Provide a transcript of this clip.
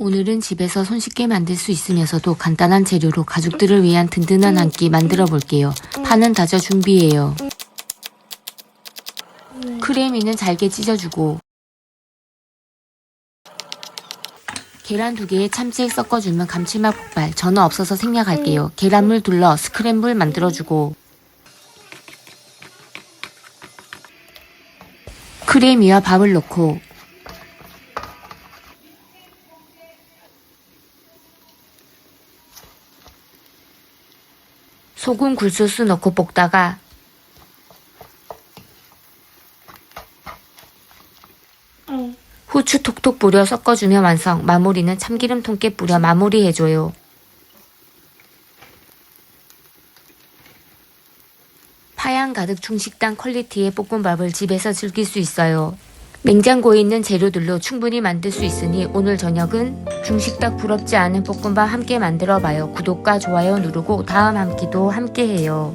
오늘은 집에서 손쉽게 만들 수 있으면서도 간단한 재료로 가족들을 위한 든든한 한 끼 만들어 볼게요. 파는 다져 준비해요. 크레미는 잘게 찢어주고 계란 두 개에 참치액 섞어주면 감칠맛 폭발. 저는 없어서 생략할게요. 계란물 둘러 스크램블 만들어주고 크레미와 밥을 넣고 소금 굴소스 넣고 볶다가 후추 톡톡 뿌려 섞어주면 완성. 마무리는 참기름 통깨 뿌려 마무리해줘요. 파양 가득 중식당 퀄리티의 볶음밥을 집에서 즐길 수 있어요. 냉장고에 있는 재료들로 충분히 만들 수 있으니 오늘 저녁은 중식당 부럽지 않은 볶음밥 함께 만들어 봐요. 구독과 좋아요 누르고 다음 한 끼도 함께 해요.